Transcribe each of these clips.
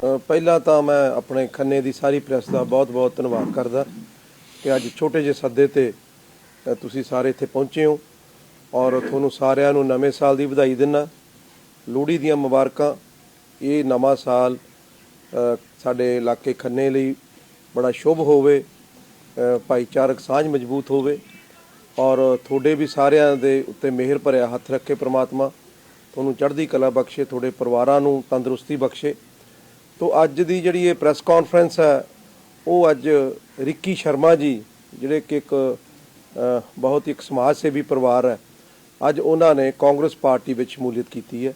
ਪਹਿਲਾਂ ਤਾਂ ਮੈਂ ਆਪਣੇ ਖੰਨੇ ਦੀ ਸਾਰੀ ਪ੍ਰੈਸ ਦਾ ਬਹੁਤ-ਬਹੁਤ ਧੰਨਵਾਦ ਕਰਦਾ ਕਿ ਅੱਜ ਛੋਟੇ ਜਿਹੇ ਸੱਦੇ ਤੇ ਤੁਸੀਂ ਸਾਰੇ ਇੱਥੇ ਪਹੁੰਚੇ ਹੋ ਔਰ ਤੁਹਾਨੂੰ ਸਾਰਿਆਂ ਨੂੰ ਨਵੇਂ ਸਾਲ ਦੀ ਵਧਾਈ ਦਿੰਦਾ। ਲੋਹੜੀ ਦੀਆਂ ਮੁਬਾਰਕਾਂ, ਇਹ ਨਵਾਂ ਸਾਲ ਸਾਡੇ ਇਲਾਕੇ ਖੰਨੇ ਲਈ ਬੜਾ ਸ਼ੁਭ ਹੋਵੇ ਭਾਈਚਾਰਕ ਸਾਂਝ ਮਜ਼ਬੂਤ ਹੋਵੇ ਔਰ ਤੁਹਾਡੇ ਵੀ ਸਾਰਿਆਂ ਦੇ ਉੱਤੇ ਮਿਹਰ ਭਰਿਆ ਹੱਥ ਰੱਖੇ ਪ੍ਰਮਾਤਮਾ, ਤੁਹਾਨੂੰ ਚੜ੍ਹਦੀ ਕਲਾ ਬਖਸ਼ੇ, ਤੁਹਾਡੇ ਪਰਿਵਾਰਾਂ ਨੂੰ ਤੰਦਰੁਸਤੀ ਬਖਸ਼ੇ। ਤੋ ਅੱਜ ਦੀ ਜਿਹੜੀ ਇਹ ਪ੍ਰੈਸ ਕਾਨਫਰੰਸ ਹੈ, ਉਹ ਅੱਜ ਰਿੱਕੀ ਸ਼ਰਮਾ ਜੀ, ਜਿਹੜੇ ਕਿ ਇੱਕ ਬਹੁਤ ਹੀ ਇੱਕ ਸਮਾਜ ਸੇਵੀ ਪਰਿਵਾਰ ਹੈ, ਅੱਜ ਉਹਨਾਂ ਨੇ ਕਾਂਗਰਸ ਪਾਰਟੀ ਵਿੱਚ ਸ਼ਮੂਲੀਅਤ ਕੀਤੀ ਹੈ।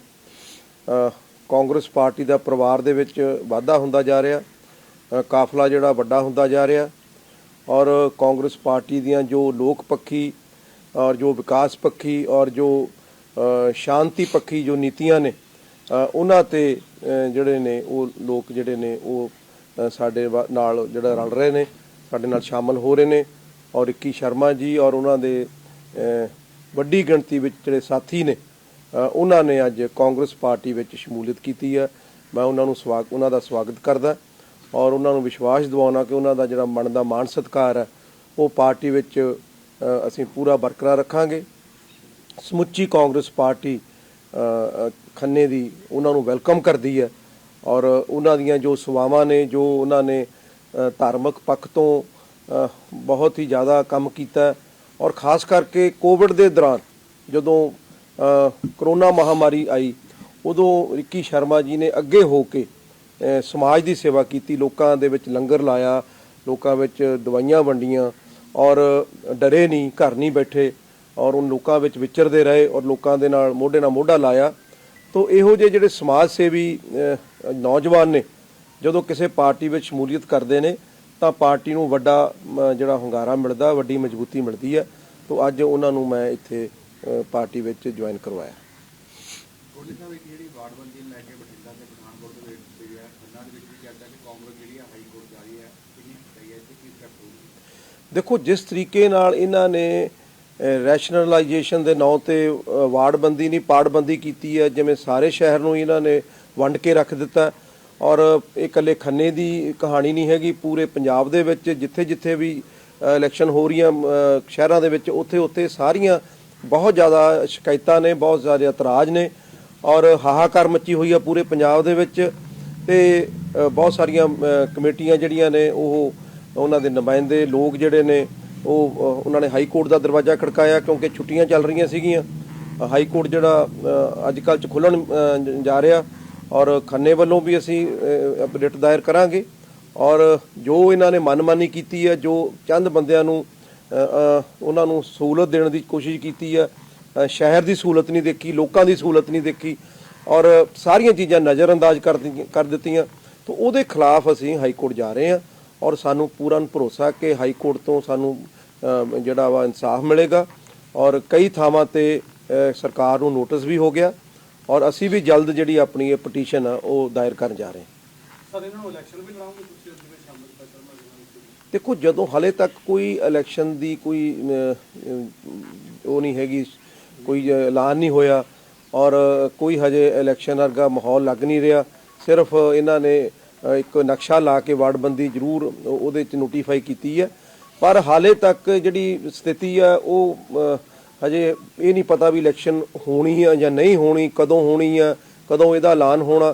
ਕਾਂਗਰਸ ਪਾਰਟੀ ਦਾ ਪਰਿਵਾਰ ਦੇ ਵਿੱਚ ਵਾਧਾ ਹੁੰਦਾ ਜਾ ਰਿਹਾ ਕਾਫਲਾ ਜਿਹੜਾ ਵੱਡਾ ਹੁੰਦਾ ਜਾ ਰਿਹਾ ਔਰ ਕਾਂਗਰਸ ਪਾਰਟੀ ਦੀਆਂ ਜੋ ਲੋਕ ਪੱਖੀ ਔਰ ਜੋ ਵਿਕਾਸ ਪੱਖੀ ਔਰ ਜੋ ਸ਼ਾਂਤੀ ਪੱਖੀ ਜੋ ਨੀਤੀਆਂ ਨੇ ਉਹਨਾਂ ਤੇ ਜਿਹੜੇ ਨੇ ਉਹ ਲੋਕ ਜਿਹੜੇ ਨੇ ਉਹ ਸਾਡੇ ਵਾ- ਨਾਲ ਜਿਹੜਾ ਰਲ ਰਹੇ ਨੇ, ਸਾਡੇ ਨਾਲ ਸ਼ਾਮਲ ਹੋ ਰਹੇ ਨੇ ਔਰ ਇੱਕੀ ਸ਼ਰਮਾ ਜੀ ਔਰ ਉਹਨਾਂ ਦੇ ਵੱਡੀ ਗਿਣਤੀ ਵਿੱਚ ਜਿਹੜੇ ਸਾਥੀ ਨੇ ਉਹਨਾਂ ਨੇ ਅੱਜ ਕਾਂਗਰਸ ਪਾਰਟੀ ਵਿੱਚ ਸ਼ਮੂਲੀਅਤ ਕੀਤੀ ਹੈ ਮੈਂ ਉਹਨਾਂ ਨੂੰ ਸਵਾਗਤ ਉਹਨਾਂ ਦਾ ਸਵਾਗਤ ਕਰਦਾ ਔਰ ਉਹਨਾਂ ਨੂੰ ਵਿਸ਼ਵਾਸ ਦਿਵਾਉਣਾ ਕਿ ਉਹਨਾਂ ਦਾ ਜਿਹੜਾ ਮਨ ਦਾ ਮਾਣ ਸਤਿਕਾਰ ਹੈ ਉਹ ਪਾਰਟੀ ਵਿੱਚ ਅਸੀਂ ਪੂਰਾ ਬਰਕਰਾਰ ਰੱਖਾਂਗੇ। ਸਮੁੱਚੀ ਕਾਂਗਰਸ ਪਾਰਟੀ ਖੰਨੇ ਦੀ ਉਹਨਾਂ ਨੂੰ ਵੈਲਕਮ ਕਰਦੀ ਹੈ ਔਰ ਉਹਨਾਂ ਦੀਆਂ ਜੋ ਸੇਵਾਵਾਂ ਨੇ, ਜੋ ਉਹਨਾਂ ਨੇ ਧਾਰਮਿਕ ਪੱਖ ਤੋਂ ਬਹੁਤ ਹੀ ਜ਼ਿਆਦਾ ਕੰਮ ਕੀਤਾ ਔਰ ਖਾਸ ਕਰਕੇ ਕੋਵਿਡ ਦੇ ਦੌਰਾਨ ਜਦੋਂ ਕਰੋਨਾ ਮਹਾਮਾਰੀ ਆਈ, ਉਦੋਂ ਰਿੱਕੀ ਸ਼ਰਮਾ ਜੀ ਨੇ ਅੱਗੇ ਹੋ ਕੇ ਸਮਾਜ ਦੀ ਸੇਵਾ ਕੀਤੀ, ਲੋਕਾਂ ਦੇ ਵਿੱਚ ਲੰਗਰ ਲਾਇਆ, ਲੋਕਾਂ ਵਿੱਚ ਦਵਾਈਆਂ ਵੰਡੀਆਂ ਔਰ ਡਰੇ ਨਹੀਂ, ਘਰ ਨਹੀਂ ਬੈਠੇ ਔਰ ਉਹ ਲੋਕਾਂ ਵਿੱਚ ਵਿਚਰਦੇ ਰਹੇ ਔਰ ਲੋਕਾਂ ਦੇ ਨਾਲ ਮੋਢੇ ਨਾਲ ਮੋਢਾ ਲਾਇਆ। ਤੋਂ ਇਹੋ ਜਿਹੇ ਜਿਹੜੇ ਸਮਾਜ ਸੇਵੀ ਨੌਜਵਾਨ ਨੇ ਜਦੋਂ ਕਿਸੇ ਪਾਰਟੀ ਵਿੱਚ ਸ਼ਮੂਲੀਅਤ ਕਰਦੇ ਨੇ ਤਾਂ ਪਾਰਟੀ ਨੂੰ ਵੱਡਾ ਜਿਹੜਾ ਹੁੰਗਾਰਾ ਮਿਲਦਾ ਵੱਡੀ ਮਜ਼ਬੂਤੀ ਮਿਲਦੀ ਹੈ। ਤੋਂ ਅੱਜ ਉਹਨਾਂ ਨੂੰ ਮੈਂ ਇੱਥੇ ਪਾਰਟੀ ਵਿੱਚ ਜੁਆਇਨ ਕਰਵਾਇਆ। ਕੋਲੀ ਸਾਹਿਬ ਇੱਕ ਜਿਹੜੀ ਵਾਰਡਬੰਦੀ ਨੂੰ ਲੈ ਕੇ ਬਠਿੰਡਾ ਤੇ ਪਠਾਨਕੋਟ ਦੇ ਵਿੱਚ ਹੋਈ ਹੈ ਖੰਨਾ ਦੇ ਵਿੱਚ ਵੀ ਚਰਚਾ ਕਿ ਕਾਂਗਰਸ ਜਿਹੜੀ ਹੈ ਹਾਈ ਕੋਰਟ ਜਾ ਰਹੀ ਹੈ ਕਿੰਨੀ ਸਹੀ ਹੈ ਤੇ ਕੀ ਸਟੈਪ ਹੋਊਗੀ? ਦੇਖੋ ਜਿਸ ਤਰੀਕੇ ਨਾਲ ਇਹਨਾਂ ਨੇ ਰੈਸ਼ਨਲਾਈਜੇਸ਼ਨ ਦੇ ਨਾਂ ਤੇ ਅ, ਵਾਰਡਬੰਦੀ ਨਹੀਂ ਪਾੜਬੰਦੀ ਕੀਤੀ ਹੈ ਜਿਵੇਂ ਸਾਰੇ ਸ਼ਹਿਰ ਨੂੰ ਇਹਨਾਂ ਨੇ ਵੰਡ ਕੇ ਰੱਖ ਦਿੱਤਾ। ਔਰ ਇਹ ਇਕੱਲੇ ਖੰਨੇ ਦੀ ਕਹਾਣੀ ਨਹੀਂ ਹੈਗੀ ਪੂਰੇ ਪੰਜਾਬ ਦੇ ਵਿੱਚ ਜਿੱਥੇ ਜਿੱਥੇ ਵੀ ਇਲੈਕਸ਼ਨ ਹੋ ਰਹੀਆਂ ਸ਼ਹਿਰਾਂ ਦੇ ਵਿੱਚ ਉੱਥੇ ਉੱਥੇ ਸਾਰੀਆਂ ਬਹੁਤ ਜ਼ਿਆਦਾ ਸ਼ਿਕਾਇਤਾਂ ਨੇ ਬਹੁਤ ਜ਼ਿਆਦਾ ਇਤਰਾਜ਼ ਨੇ। ਔਰ ਹਾਹਾਕਾਰ ਮੱਚੀ ਹੋਈ ਆ ਪੂਰੇ ਪੰਜਾਬ ਦੇ ਵਿੱਚ। ਤੇ ਬਹੁਤ ਸਾਰੀਆਂ ਕਮੇਟੀਆਂ ਜਿਹੜੀਆਂ ਨੇ ਉਹ ਉਹਨਾਂ ਦੇ ਨੁਮਾਇੰਦੇ ਲੋਕ ਜਿਹੜੇ ਨੇ ਉਹ ਉਹਨਾਂ ਨੇ ਹਾਈ ਕੋਰਟ ਦਾ ਦਰਵਾਜ਼ਾ ਖੜਕਾਇਆ ਕਿਉਂਕਿ ਛੁੱਟੀਆਂ ਚੱਲ ਰਹੀਆਂ ਸੀਗੀਆਂ। ਹਾਈ ਕੋਰਟ ਜਿਹੜਾ ਅੱਜ ਕੱਲ੍ਹ ਚ ਖੁੱਲਣ ਜਾ ਰਿਹਾ ਔਰ ਖੰਨੇ ਵੱਲੋਂ ਵੀ ਅਸੀਂ ਅਪਡੇਟ ਦਾਇਰ ਕਰਾਂਗੇ। ਔਰ ਜੋ ਇਹਨਾਂ ਨੇ ਮਨਮਾਨੀ ਕੀਤੀ ਹੈ, ਜੋ ਚੰਦ ਬੰਦਿਆਂ ਨੂੰ ਉਹਨਾਂ ਨੂੰ ਸਹੂਲਤ ਦੇਣ ਦੀ ਕੋਸ਼ਿਸ਼ ਕੀਤੀ ਹੈ ਸ਼ਹਿਰ ਦੀ ਸਹੂਲਤ ਨਹੀਂ ਦੇਖੀ, ਲੋਕਾਂ ਦੀ ਸਹੂਲਤ ਨਹੀਂ ਦੇਖੀ ਔਰ ਸਾਰੀਆਂ ਚੀਜ਼ਾਂ ਨਜ਼ਰਅੰਦਾਜ਼ ਕਰ ਦਿੱਤੀਆਂ। ਤਾਂ ਉਹਦੇ ਖਿਲਾਫ ਅਸੀਂ ਹਾਈ ਕੋਰਟ ਜਾ ਰਹੇ ਹਾਂ। ਔਰ ਸਾਨੂੰ ਪੂਰਨ ਭਰੋਸਾ ਕਿ ਹਾਈ ਕੋਰਟ ਤੋਂ ਸਾਨੂੰ ਜਿਹੜਾ ਵਾ ਇਨਸਾਫ ਮਿਲੇਗਾ। ਔਰ ਕਈ ਥਾਵਾਂ ਤੇ ਸਰਕਾਰ ਨੂੰ ਨੋਟਿਸ ਵੀ ਹੋ ਗਿਆ। ਔਰ ਅਸੀਂ ਵੀ ਜਲਦ ਜਿਹੜੀ ਆਪਣੀ ਇਹ ਪਟੀਸ਼ਨ ਆ ਉਹ ਦਾਇਰ ਕਰਨ ਜਾ ਰਹੇ ਹਾਂ। ਸਰ ਇਹਨਾਂ ਨੂੰ ਇਲੈਕਸ਼ਨ ਵੀ ਲੜਾਉਂਗੇ ਤੁਸੀਂ ਜਿਵੇਂ ਸ਼ਾਮਲ ਕੀਤਾ ਸ਼ਰਮਾ ਜੀ ਨੂੰ ਦੇਖੋ ਜਦੋਂ ਹਲੇ ਤੱਕ ਕੋਈ ਇਲੈਕਸ਼ਨ ਦੀ ਕੋਈ ਉਹ ਨਹੀਂ ਹੈਗੀ ਕੋਈ ਐਲਾਨ ਨਹੀਂ ਹੋਇਆ। ਔਰ ਕੋਈ ਹਜੇ ਇਲੈਕਸ਼ਨ ਵਰਗਾ ਮਾਹੌਲ ਲੱਗ ਨਹੀਂ ਰਿਹਾ। ਸਿਰਫ ਇਹਨਾਂ ਨੇ ਇੱਕ ਨਕਸ਼ਾ ਲਾ ਕੇ ਵਾਰਡਬੰਦੀ ਜ਼ਰੂਰ ਉਹਦੇ ਚ ਨੋਟੀਫਾਈ ਕੀਤੀ ਹੈ। ਪਰ ਹਾਲੇ ਤੱਕ ਜਿਹੜੀ ਸਥਿਤੀ ਆ ਉਹ ਹਜੇ ਇਹ ਨਹੀਂ ਪਤਾ ਵੀ ਇਲੈਕਸ਼ਨ ਹੋਣੀ ਆ ਜਾਂ ਨਹੀਂ ਹੋਣੀ, ਕਦੋਂ ਹੋਣੀ ਆ ਕਦੋਂ ਇਹਦਾ ਐਲਾਨ ਹੋਣਾ।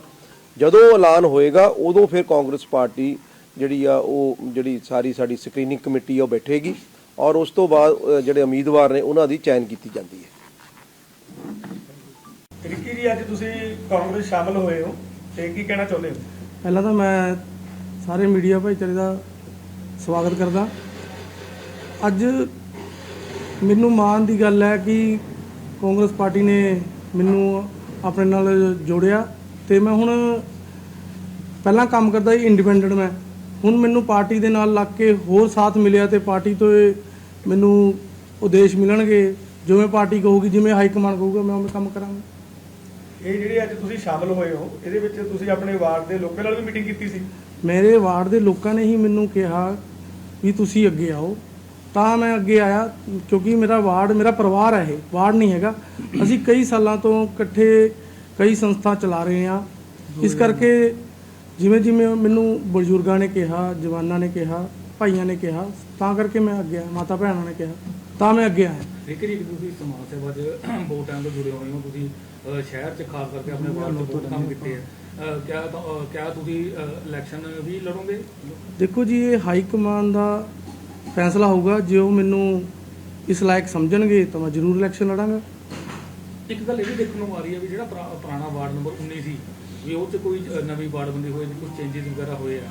ਜਦੋਂ ਐਲਾਨ ਹੋਏਗਾ, ਉਦੋਂ ਫਿਰ ਕਾਂਗਰਸ ਪਾਰਟੀ ਜਿਹੜੀ ਆ, ਉਹ ਜਿਹੜੀ ਸਾਰੀ ਸਾਡੀ ਸਕਰੀਨਿੰਗ ਕਮੇਟੀ ਆ, ਉਹ ਬੈਠੇਗੀ ਔਰ ਉਸ ਤੋਂ ਬਾਅਦ ਜਿਹੜੇ ਉਮੀਦਵਾਰ ਨੇ, ਉਹਨਾਂ ਦੀ ਚੈਨ ਕੀਤੀ ਜਾਂਦੀ ਹੈ। ਰਿੱਕੀ ਜੀ, ਅੱਜ ਤੁਸੀਂ ਕਾਂਗਰਸ ਸ਼ਾਮਲ ਹੋਏ ਹੋ, ਤੇ ਕੀ ਕਹਿਣਾ ਚਾਹੁੰਦੇ ਹੋ? ਪਹਿਲਾਂ ਤਾਂ ਮੈਂ ਸਾਰੇ ਮੀਡੀਆ ਭਾਈਚਾਰੇ ਦਾ ਸਵਾਗਤ ਕਰਦਾ। ਅੱਜ ਮੈਨੂੰ ਮਾਣ ਦੀ ਗੱਲ ਹੈ ਕਿ ਕਾਂਗਰਸ ਪਾਰਟੀ ਨੇ ਮੈਨੂੰ ਆਪਣੇ ਨਾਲ ਜੋੜਿਆ ਤੇ ਮੈਂ ਹੁਣ ਪਹਿਲਾਂ ਕੰਮ ਕਰਦਾ ਸੀ ਇੰਡੀਪੈਂਡੈਂਟ ਮੈਂ। ਹੁਣ ਮੈਨੂੰ ਪਾਰਟੀ ਦੇ ਨਾਲ ਲੱਗ ਕੇ ਹੋਰ ਸਾਥ ਮਿਲਿਆ ਤੇ ਪਾਰਟੀ ਤੋਂ ਮੈਨੂੰ ਉਦੇਸ਼ ਮਿਲਣਗੇ। ਜਿਵੇਂ ਪਾਰਟੀ ਕਹੂਗੀ, ਜਿਵੇਂ ਹਾਈ ਕਮਾਂਡ ਕਹੂਗਾ, ਮੈਂ ਉਵੇਂ ਕੰਮ ਕਰਾਂਗਾ। ਇਹ ਜਿਹੜੇ ਅੱਜ ਤੁਸੀਂ ਸ਼ਾਮਲ ਹੋਏ ਹੋ ਇਹਦੇ ਵਿੱਚ ਤੁਸੀਂ ਆਪਣੇ ਵਾਰਡ ਦੇ ਲੋਕਾਂ ਨਾਲ ਵੀ ਮੀਟਿੰਗ ਕੀਤੀ ਸੀ? ਮੇਰੇ ਵਾਰਡ ਦੇ ਲੋਕਾਂ ਨੇ ਹੀ ਮੈਨੂੰ ਕਿਹਾ ਵੀ ਤੁਸੀਂ ਅੱਗੇ ਆਓ। ਤਾਂ ਮੈਂ ਅੱਗੇ ਆਇਆ ਕਿਉਂਕਿ ਮੇਰਾ ਵਾਰਡ ਮੇਰਾ ਪਰਿਵਾਰ ਹੈ ਇਹ ਵਾਰਡ ਨਹੀਂ ਹੈਗਾ। ਅਸੀਂ ਕਈ ਸਾਲਾਂ ਤੋਂ ਇਕੱਠੇ ਕਈ ਸੰਸਥਾ ਚਲਾ ਰਹੇ ਹਾਂ। ਇਸ ਕਰਕੇ ਜਿਵੇਂ ਜਿਵੇਂ ਮੈਨੂੰ ਬਜ਼ੁਰਗਾਂ ਨੇ ਕਿਹਾ ਜਵਾਨਾਂ ਨੇ ਕਿਹਾ ਭਾਈਆਂ ਨੇ ਕਿਹਾ ਤਾਂ ਕਰਕੇ ਮੈਂ ਅੱਗੇ ਆਇਆ ਮਾਤਾ ਭੈਣਾਂ ਨੇ ਕਿਹਾ ਤਾਂ ਮੈਂ ਅੱਗੇ ਆਇਆ। ਇੱਕ ਤੁਸੀਂ ਸਮਾਜ ਸੇਵਾ 'ਚ ਬਹੁਤ ਟਾਈਮ ਤੋਂ ਜੁੜੇ ਹੋਏ ਹੋ। ਤੁਸੀਂ ਸ਼ਹਿਰ 'ਚ ਖਾਸ ਕਰਕੇ ਆਪਣੇ ਵਾਰਡ 'ਚ ਬਹੁਤ ਕੰਮ ਕੀਤੇ ਆ। ਅਹ, ਕਿਆ ਤਾਂ- ਅਹ, ਕਿਆ ਤੁਸੀਂ ਇਲੈਕਸ਼ਨ ਵੀ ਲੜੋਗੇ? ਦੇਖੋ ਜੀ ਇਹ ਹਾਈ ਕਮਾਂਡ ਦਾ ਫੈਸਲਾ ਹੋਊਗਾ। ਜੇ ਉਹ ਮੈਨੂੰ ਇਸ ਲਾਇਕ ਸਮਝਣਗੇ ਤਾਂ ਮੈਂ ਜ਼ਰੂਰ ਇਲੈਕਸ਼ਨ ਲੜਾਂਗਾ। ਇੱਕ ਗੱਲ ਇਹ ਵੀ ਦੇਖਣ ਨੂੰ ਆ ਰਹੀ ਹੈ ਵੀ ਜਿਹੜਾ ਪੁਰਾ- ਪੁਰਾਣਾ ਵਾਰਡ ਨੰਬਰ 19 ਸੀ ਵੀ ਉਹ 'ਚ ਕੋਈ ਨਵੀਂ ਵਾਰਡਬੰਦੀ ਹੋਈ ਕੁਝ ਚੇਂਜਸ ਵਗੈਰਾ ਹੋਏ ਆ।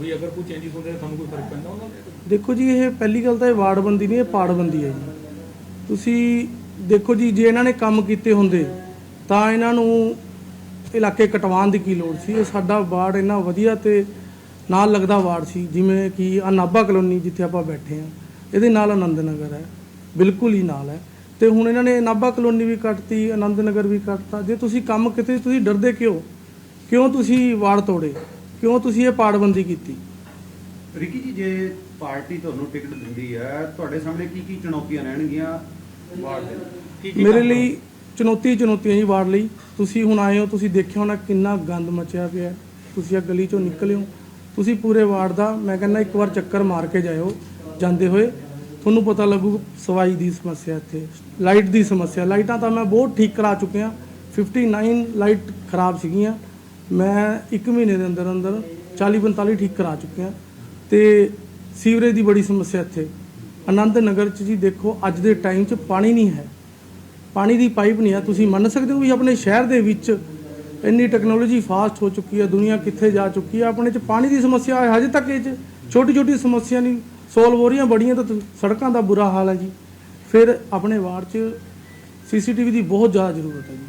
ਵੀ ਅਗਰ ਕੋਈ ਚੇਂਜਸ ਹੁੰਦੇ ਤਾਂ ਤੁਹਾਨੂੰ ਕੋਈ ਫ਼ਰਕ ਪੈਂਦਾ ਉਹਨਾਂ ਦਾ ਦੇਖੋ ਜੀ ਇਹ ਪਹਿਲੀ ਗੱਲ ਤਾਂ ਇਹ ਵਾਰਡਬੰਦੀ ਨਹੀਂ ਇਹ ਪਾੜਬੰਦੀ ਹੈ ਜੀ। ਤੁਸੀਂ ਦੇਖੋ ਜੀ ਜੇ ਇਹਨਾਂ ਨੇ ਕੰਮ ਕੀਤੇ ਹੁੰਦੇ ਤਾਂ ਇਹਨਾਂ ਨੂੰ ਇਲਾਕੇ ਕਟਵਾਉਣ ਦੀ ਕੀ ਲੋੜ ਸੀ? ਇਹ ਸਾਡਾ ਵਾਰਡ ਇੰਨਾ ਵਧੀਆ ਤੇ ਨਾਲ ਲੱਗਦਾ ਵਾਰਡ ਸੀ ਜਿਵੇਂ ਕਿ ਨਾਭਾ ਕਲੋਨੀ ਜਿੱਥੇ ਆਪਾਂ ਬੈਠੇ ਆ ਇਹਦੇ ਨਾਲ ਆਨੰਦ ਨਗਰ ਹੈ ਬਿਲਕੁਲ ਹੀ ਨਾਲ ਹੈ। ਤੇ ਹੁਣ ਇਹਨਾਂ ਨੇ ਨਾਭਾ ਕਲੋਨੀ ਵੀ ਕੱਟਤੀ ਆਨੰਦ ਨਗਰ ਵੀ ਕੱਟਤਾ। ਜੇ ਤੁਸੀਂ ਕੰਮ ਕਿਤੇ ਤੁਸੀਂ ਡਰਦੇ ਕਿਉਂ? ਕਿਉਂ ਤੁਸੀਂ ਵਾਰਡ ਤੋੜੇ? ਕਿਉਂ ਤੁਸੀਂ ਇਹ ਪਾੜਬੰਦੀ ਕੀਤੀ? ਰਿਕੀ ਜੀ ਜੇ ਪਾਰਟੀ ਤੁਹਾਨੂੰ ਟਿਕਟ ਦਿੰਦੀ ਹੈ ਤੁਹਾਡੇ ਸਾਹਮਣੇ ਕੀ ਕੀ ਚੁਣੌਤੀਆਂ ਰਹਿਣਗੀਆਂ ਵਾਰਡ ਦੇ ਮੇਰੇ ਲਈ ਚੁਣੌਤੀ ਚੁਣੌਤੀਆਂ ਜੀ ਵਾਰਡ ਲਈ। ਤੁਸੀਂ ਹੁਣ ਆਏ ਹੋ, ਤੁਸੀਂ ਦੇਖਿਆ ਹੋਣਾ ਕਿੰਨਾ ਗੰਦ ਮਚਿਆ ਪਿਆ ਹੈ। ਤੁਸੀਂ ਆ ਗਲੀ ਚੋਂ ਨਿਕਲਿਓ ਤੁਸੀਂ ਪੂਰੇ ਵਾਰਡ ਦਾ, ਮੈਂ ਕਹਿੰਦਾ ਇੱਕ ਵਾਰ ਚੱਕਰ ਮਾਰ ਕੇ ਜਾਇਓ, ਜਾਂਦੇ ਹੋਏ। ਤੁਹਾਨੂੰ ਪਤਾ ਲੱਗੂ ਸਵਾਈ ਦੀ ਸਮੱਸਿਆ ਇੱਥੇ, ਲਾਈਟ ਦੀ ਸਮੱਸਿਆ। ਲਾਈਟਾਂ ਤਾਂ ਮੈਂ ਬਹੁਤ ਠੀਕ ਕਰਾ ਚੁੱਕਿਆ। 59 ਲਾਈਟ ਖਰਾਬ ਸੀਗੀਆਂ। ਮੈਂ 1 ਮਹੀਨੇ ਦੇ ਅੰਦਰ ਅੰਦਰ 40 45 ਠੀਕ ਕਰਾ ਚੁੱਕਿਆ। ਤੇ ਸੀਵਰੇਜ ਦੀ ਬੜੀ ਸਮੱਸਿਆ ਇੱਥੇ। ਆਨੰਦ ਨਗਰ ਚ ਜੀ ਦੇਖੋ, ਅੱਜ ਦੇ ਟਾਈਮ 'ਚ ਪਾਣੀ ਨਹੀਂ ਹੈ। ਪਾਣੀ ਦੀ ਪਾਈਪ ਨਹੀਂ ਹੈ। ਤੁਸੀਂ ਮੰਨ ਸਕਦੇ ਹੋ ਵੀ ਆਪਣੇ ਸ਼ਹਿਰ ਦੇ ਵਿੱਚ ਇੰਨੀ ਟੈਕਨੋਲੋਜੀ ਫਾਸਟ ਹੋ ਚੁੱਕੀ ਹੈ, ਦੁਨੀਆ ਕਿੱਥੇ ਜਾ ਚੁੱਕੀ ਹੈ। ਆਪਣੇ 'ਚ ਪਾਣੀ ਦੀ ਸਮੱਸਿਆ ਹਜੇ ਤੱਕ ਇਹ 'ਚ ਛੋਟੀ ਛੋਟੀ ਸਮੱਸਿਆ ਨਹੀਂ। ਸੋਲਵ ਹੋ ਰਹੀਆਂ ਬੜੀਆਂ ਤਾਂ ਸੜਕਾਂ ਦਾ ਬੁਰਾ ਹਾਲ ਹੈ ਜੀ। ਫਿਰ ਆਪਣੇ ਵਾਰਡ 'ਚ ਸੀਸੀਟੀਵੀ ਦੀ ਬਹੁਤ ਜ਼ਿਆਦਾ ਜ਼ਰੂਰਤ ਹੈ ਜੀ।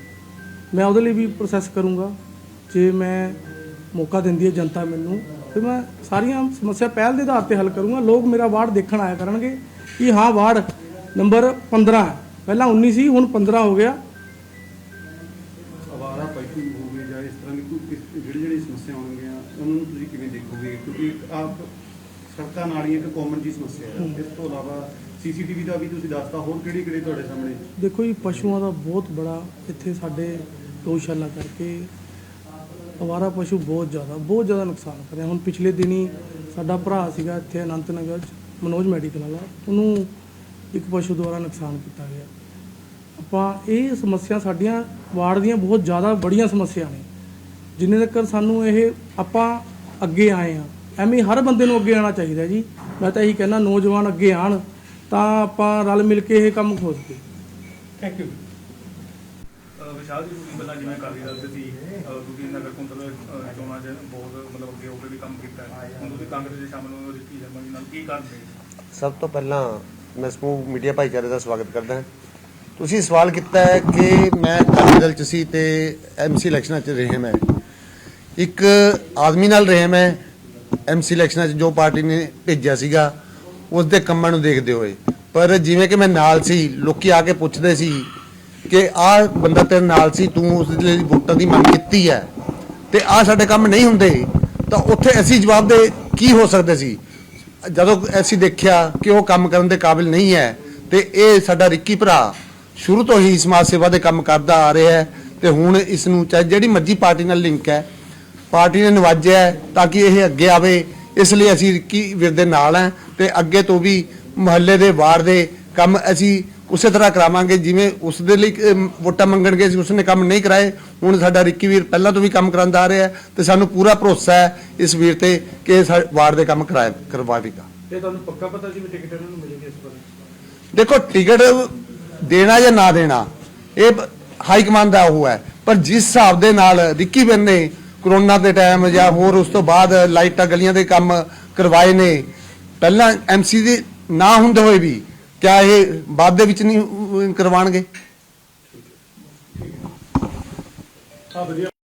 ਮੈਂ ਉਹਦੇ ਲਈ ਵੀ ਪ੍ਰੋਸੈਸ ਕਰੂੰਗਾ। ਜੇ ਮੈਂ ਮੌਕਾ ਦਿੰਦੀ ਹੈ ਜਨਤਾ ਮੈਨੂੰ ਤੇ ਮੈਂ ਸਾਰੀਆਂ ਸਮੱਸਿਆ ਪਹਿਲ ਦੇ ਆਧਾਰ ਤੇ ਹੱਲ ਕਰੂੰਗਾ। ਲੋਕ ਮੇਰਾ ਵਾਰਡ ਦੇਖਣ ਆਇਆ ਕਰਨਗੇ ਕਿ ਹਾਂ, ਵਾਰਡ ਨੰਬਰ 15 ਹੈ। ਪਹਿਲਾਂ 19 ਸੀ ਹੁਣ 15 ਹੋ ਗਿਆ। ਅਵਾਰਾ ਪਸ਼ੂ ਹੋ ਗਏ ਜਾਂ ਇਸ ਤਰ੍ਹਾਂ ਦੀ ਕੋਈ ਜਿਹੜੀ ਜਿਹੜੀ ਸਮੱਸਿਆ ਆਉਣਗੀਆਂ ਉਹਨਾਂ ਨੂੰ ਤੁਸੀਂ ਕਿਵੇਂ ਦੇਖੋਗੇ? ਕਿਉਂਕਿ ਆਪ ਸੜਕਾਂ ਨਾਲੀਆਂ ਇੱਕ ਕਾਮਨ ਜੀ ਸਮੱਸਿਆ ਹੈ। ਇਸ ਤੋਂ ਇਲਾਵਾ ਸੀਸੀਟੀਵੀ ਦਾ ਵੀ ਤੁਸੀਂ ਦੱਸਤਾ ਹੋਰ ਕਿਹੜੀ ਕਿਹੜੀ ਤੁਹਾਡੇ ਸਾਹਮਣੇ? ਦੇਖੋ ਜੀ ਪਸ਼ੂਆਂ ਦਾ ਬਹੁਤ ਬੜਾ ਇੱਥੇ ਸਾਡੇ ਗਊਸ਼ਾਲਾ ਕਰਕੇ ਅਵਾਰਾ ਪਸ਼ੂ ਬਹੁਤ ਜ਼ਿਆਦਾ ਬਹੁਤ ਜ਼ਿਆਦਾ ਨੁਕਸਾਨ ਕਰ ਰਹੇ ਹੁਣ ਪਿਛਲੇ ਦਿਨੀ ਸਾਡਾ ਭਰਾ ਸੀਗਾ ਇੱਥੇ ਅਨੰਤ ਨਗਰ ਚ ਮਨੋਜ ਮੈਡੀਕਲ ਵਾਲਾ। ਉਹਨੂੰ ਇੱਕ ਪਸ਼ੂ ਦੁਆਰਾ ਨੁਕਸਾਨ ਕੀਤਾ ਗਿਆ। ਆਪਾਂ ਇਹ ਸਮੱਸਿਆ ਸਾਡੀਆਂ ਵਾਰਡ ਦੀਆਂ ਬਹੁਤ ਜ਼ਿਆਦਾ ਬੜੀਆਂ ਸਮੱਸਿਆ ਨੇ। ਜਿੰਨੇ ਤੱਕ ਸਾਨੂੰ ਇਹ ਆਪਾਂ ਅੱਗੇ ਆਏ ਆ ਐਵੇਂ ਹਰ ਬੰਦੇ ਨੂੰ ਅੱਗੇ ਆਉਣਾ ਚਾਹੀਦਾ ਜੀ। ਮੈਂ ਤਾਂ ਇਹੀ ਕਹਿੰਦਾ ਨੌਜਵਾਨ ਅੱਗੇ ਆਣ ਤਾਂ ਆਪਾਂ ਰਲ ਮਿਲ ਕੇ ਇਹ ਕੰਮ ਖੋਜ ਕੇ ਥੈਂਕ ਯੂ ਵਿਸ਼ਾਲ ਜੀ ਤੁਸੀਂ ਪਹਿਲਾਂ ਜਿਵੇਂ ਅਕਾਲੀ ਦਲ ਦੇ ਸੀ ਤੁਸੀਂ ਨਗਰ ਕੌਂਸਲ ਚੋਣਾਂ 'ਚ ਬਹੁਤ ਮਤਲਬ ਅੱਗੇ ਹੋ ਕੇ ਵੀ ਕੰਮ ਕੀਤਾ। ਹੈ ਹੁਣ ਤੁਸੀਂ ਕਾਂਗਰਸ ਦੇ ਸ਼ਾਮਲ ਹੋ ਰਿੱਕੀ ਸ਼ਰਮਾ ਜੀ ਨਾਲ ਕੀ ਕਰਦੇ ਸਭ ਤੋਂ ਪਹਿਲਾਂ ਮੈਂ ਸਮੂਹ ਮੀਡੀਆ ਭਾਈਚਾਰੇ ਦਾ ਸਵਾਗਤ ਕਰਦਾ ਹਾਂ। ਤੁਸੀਂ ਸਵਾਲ ਕੀਤਾ ਹੈ ਕਿ ਮੈਂ ਅਕਾਲੀ ਦਲ ਚ ਸੀ ਤੇ ਐਮਸੀ ਇਲੈਕਸ਼ਨਾਂ ਚ ਰਿਹਾ ਮੈਂ। ਇੱਕ ਆਦਮੀ ਨਾਲ ਰਿਹਾ ਮੈਂ ਐਮਸੀ ਇਲੈਕਸ਼ਨਾਂ ਚ ਜੋ ਪਾਰਟੀ ਨੇ ਭੇਜਿਆ ਸੀਗਾ ਉਸ ਦੇ ਕੰਮਾਂ ਨੂੰ ਦੇਖਦੇ ਹੋਏ। ਪਰ ਜਿਵੇਂ ਕਿ ਮੈਂ ਨਾਲ ਸੀ, ਲੋਕੀ ਆ ਕੇ ਪੁੱਛਦੇ ਸੀ ਕਿ ਆਹ ਬੰਦਾ ਤੇਰੇ ਨਾਲ ਸੀ, ਤੂੰ ਉਸ ਦੇ ਲਈ ਵੋਟਾਂ ਦੀ ਮੰਗ ਕੀਤੀ ਹੈ ਤੇ ਆਹ ਸਾਡੇ ਕੰਮ ਨਹੀਂ ਹੁੰਦੇ, ਤਾਂ ਉੱਥੇ ਅਸੀਂ ਜਵਾਬ ਦੇ ਕੀ ਹੋ ਸਕਦੇ ਸੀ? ਜਦੋਂ ਅਸੀਂ ਦੇਖਿਆ ਕਿ ਉਹ ਕੰਮ ਕਰਨ ਦੇ ਕਾਬਿਲ ਨਹੀਂ ਹੈ, ਤੇ ਇਹ ਸਾਡਾ ਰਿੱਕੀ ਭਰਾ ਸ਼ੁਰੂ ਤੋਂ ਹੀ ਸਮਾਜ ਸੇਵਾ ਦੇ ਕੰਮ ਕਰਦਾ ਆ ਰਿਹਾ ਹੈ, ਤੇ ਹੁਣ ਇਸ ਨੂੰ ਚਾਹੇ ਜਿਹੜੀ ਮਰਜ਼ੀ ਪਾਰਟੀ ਨਾਲ ਲਿੰਕ ਹੈ, ਪਾਰਟੀ ਨੇ ਨਵਾਜਿਆ ਤਾਂ ਕਿ ਇਹ ਅੱਗੇ ਆਵੇ, ਇਸ ਲਈ ਅਸੀਂ ਰਿੱਕੀ ਵੀਰ ਦੇ ਨਾਲ ਹੈ, ਤੇ ਅੱਗੇ ਤੋਂ ਵੀ ਮੁਹੱਲੇ ਦੇ ਵਾਰ ਦੇ ਕੰਮ ਅਸੀਂ ਉਸੇ ਤਰ੍ਹਾਂ ਕਰਾਵਾਂਗੇ ਜਿਵੇਂ ਉਸ ਦੇ ਲਈ ਵੋਟਾਂ ਮੰਗਣ ਗਏ ਸੀ ਉਸਨੇ ਕੰਮ ਨਹੀਂ ਕਰਾਏ ਹੁਣ ਸਾਡਾ ਰਿੱਕੀ ਵੀਰ ਪਹਿਲਾਂ ਤੋਂ ਵੀ ਕੰਮ ਕਰਾਂਦਾ ਆ ਰਿਹਾ ਤੇ ਸਾਨੂੰ ਪੂਰਾ ਭਰੋਸਾ ਹੈ ਇਸ ਵੀਰ ਤੇ ਕਿ ਵਾਰਡ ਦੇ ਕੰਮ ਕਰਾਏ ਕਰਵਾਵੇਗਾ ਤੇ ਤੁਹਾਨੂੰ ਪੱਕਾ ਪਤਾ ਸੀ ਵੀ ਟਿਕਟ ਇਹਨਾਂ ਨੂੰ ਮਿਲੇਗੀ ਇਸ ਵਾਰ? ਦੇਖੋ ਟਿਕਟ ਦੇਣਾ ਜਾਂ ਨਾ ਦੇਣਾ ਇਹ ਹਾਈ ਕਮਾਂਡ ਦਾ ਉਹ ਹੈ ਪਰ ਜਿਸ ਹਿਸਾਬ ਦੇ ਨਾਲ ਰਿੱਕੀ ਬੈਨ ਨੇ ਕਰੋਨਾ ਦੇ ਟਾਈਮ ਜਾਂ ਹੋਰ ਉਸ ਤੋਂ ਬਾਅਦ ਲਾਈਟਾਂ ਗਲੀਆਂ ਦੇ ਕੰਮ ਕਰਵਾਏ ਨੇ ਪਹਿਲਾਂ ਐਮਸੀ ਦੇ ਨਾ ਹੁੰਦੇ ਹੋਏ ਵੀ ਕਿਆ ਇਹ ਬਾਅਦ ਦੇ ਵਿੱਚ ਨਹੀਂ ਅਹ, ਕਰਵਾਉਣਗੇ